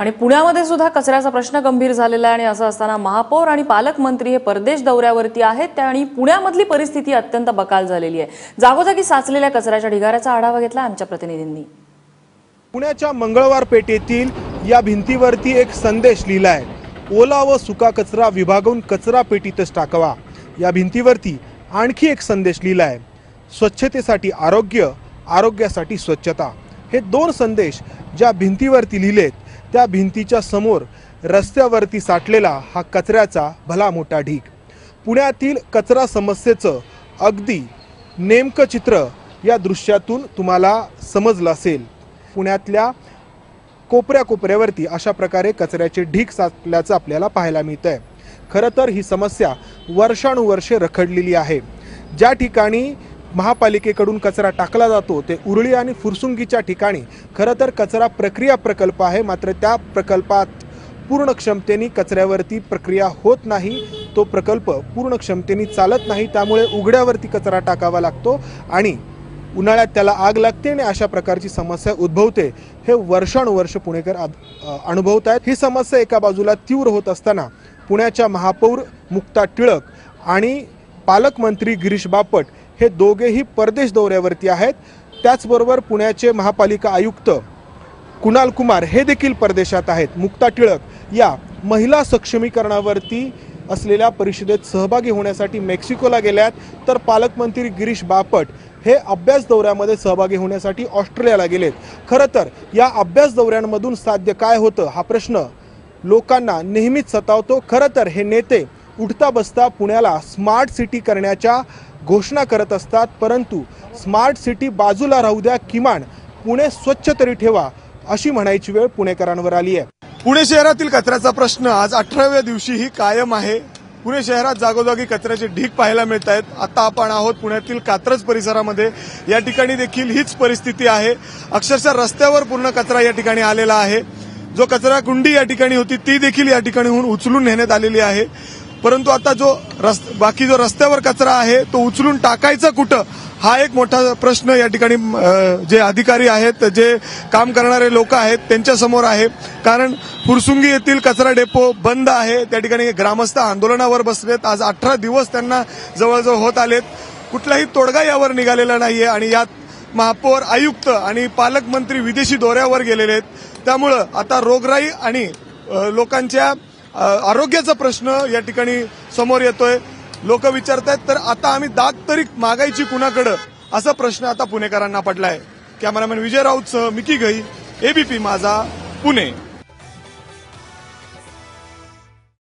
आणि पुण्यामध्ये सुद्धा कचऱ्याचा प्रश्न गंभीर झालेला आहे आणि असं असताना महापौर आणि पालकमंत्री हे परदेश दौऱ्यावरती आहेत. त्या आणि पुण्यामधली परिस्थिती अत्यंत बकाल झालेली आहे. जागोजागी साचलेल्या कचऱ्याच्या ढिगाऱ्याचा आढावा घेतला आमच्या प्रतिनिधींनी. पुण्याच्या मंगळवार पेठेतील या भिंतीवरती एक संदेश लिहिला आहे. ओला व सुका कचरा विभागून कचरा पेटीतच टाकावा. या भिंतीवरती आणखी एक संदेश लिहिला आहे. स्वच्छतेसाठी आरोग्य आरोग्यासाठी स्वच्छता. हे दोन संदेश ज्या भिंतीवरती लिहिलेत त्या भिंतीच्या समोर रस्त्यावरती साठलेला हा कचऱ्याचा भला मोठा ढीग. पुण्यातील कचरा समस्येचं अगदी नेमकं चित्र या दृश्यातून तुम्हाला समजलं असेल. पुण्यातल्या कोपऱ्या कोपऱ्यावरती अशा प्रकारे कचऱ्याचे ढीक साचल्याचं आपल्याला पाहायला मिळतं आहे खरं तर ही समस्या वर्षानुवर्षे रखडलेली आहे. ज्या ठिकाणी महापालिकेकडून कचरा टाकला जातो ते उरळी आणि फुरसुंगीच्या ठिकाणी. खरं तर कचरा प्रक्रिया प्रकल्प आहे मात्र त्या प्रकल्पात पूर्ण क्षमतेने कचऱ्यावरती प्रक्रिया होत नाही. तो प्रकल्प पूर्ण क्षमतेने चालत नाही त्यामुळे उघड्यावरती कचरा टाकावा लागतो आणि उन्हाळ्यात त्याला आग लागते आणि अशा प्रकारची समस्या उद्भवते. हे वर्षानुवर्ष पुणेकर अनुभवत आहेत ही समस्या एका बाजूला तीव्र होत असताना पुण्याच्या महापौर मुक्ता टिळक आणि पालकमंत्री गिरीश बापट हे दोघेही परदेश दौऱ्यावरती आहेत. त्याचबरोबर पुण्याचे महापालिका आयुक्त कुणाल कुमार हे देखील परदेशात आहेत. मुक्ता टिळक या महिला सक्षमीकरणावरती असलेल्या परिषदेत सहभागी होण्यासाठी मेक्सिकोला गेल्यात. तर पालकमंत्री गिरीश बापट हे अभ्यास दौऱ्यामध्ये सहभागी होण्यासाठी ऑस्ट्रेलियाला गेलेत. खरं तर या अभ्यास दौऱ्यांमधून साध्य काय होतं हा प्रश्न लोकांना नेहमीच सतावतो. खरं तर हे नेते उठता बसता पुण्याला स्मार्ट सिटी करण्याच्या घोषणा करत असतात परंतु स्मार्ट सिटी बाजूला राहू द्या किमान पुणे स्वच्छ तरी ठेवा अशी म्हणायची वेळ पुणेकरांवर आली आहे. पुणे शहरातील कचऱ्याचा प्रश्न आज अठराव्या दिवशीही कायम आहे. पुणे शहरात जागोजागी कचऱ्याचे ढीग पाहायला मिळत आहेत. आता आपण आहोत पुण्यातील कात्रज परिसरामध्ये. या ठिकाणी देखील हीच परिस्थिती आहे. अक्षरशः रस्त्यावर पूर्ण कचरा या ठिकाणी आलेला आहे. जो कचरा कुंडी या ठिकाणी होती ती देखील या ठिकाणीहून उचलून नेण्यात आलेली आहे. परंतु आता जो रस्त बाकी जो रस्त्यावर कचरा आहे तो उचलून टाकायचा कुठं? हा एक मोठा प्रश्न या ठिकाणी जे अधिकारी आहेत जे काम करणारे लोक आहेत त्यांच्यासमोर आहे. कारण फुरसुंगी येथील कचरा डेपो बंद आहे. त्या ठिकाणी ग्रामस्थ आंदोलनावर बसलेत. आज अठरा दिवस त्यांना जवळजवळ होत आलेत. कुठलाही तोडगा यावर निघालेला नाहीये आणि यात महापौर आयुक्त आणि पालकमंत्री विदेशी दौऱ्यावर गेलेले आहेत. त्यामुळं आता रोगराई आणि लोकांच्या आरोग्याचा प्रश्न या ठिकाणी समोर येतोय. लोक विचारतायत तर आता आम्ही दात तरी मागायची कुणाकडं? असा प्रश्न आता पुणेकरांना पडलाय. कॅमेरामॅन विजय राऊतसह मिकी घई एबीपी माझा पुणे.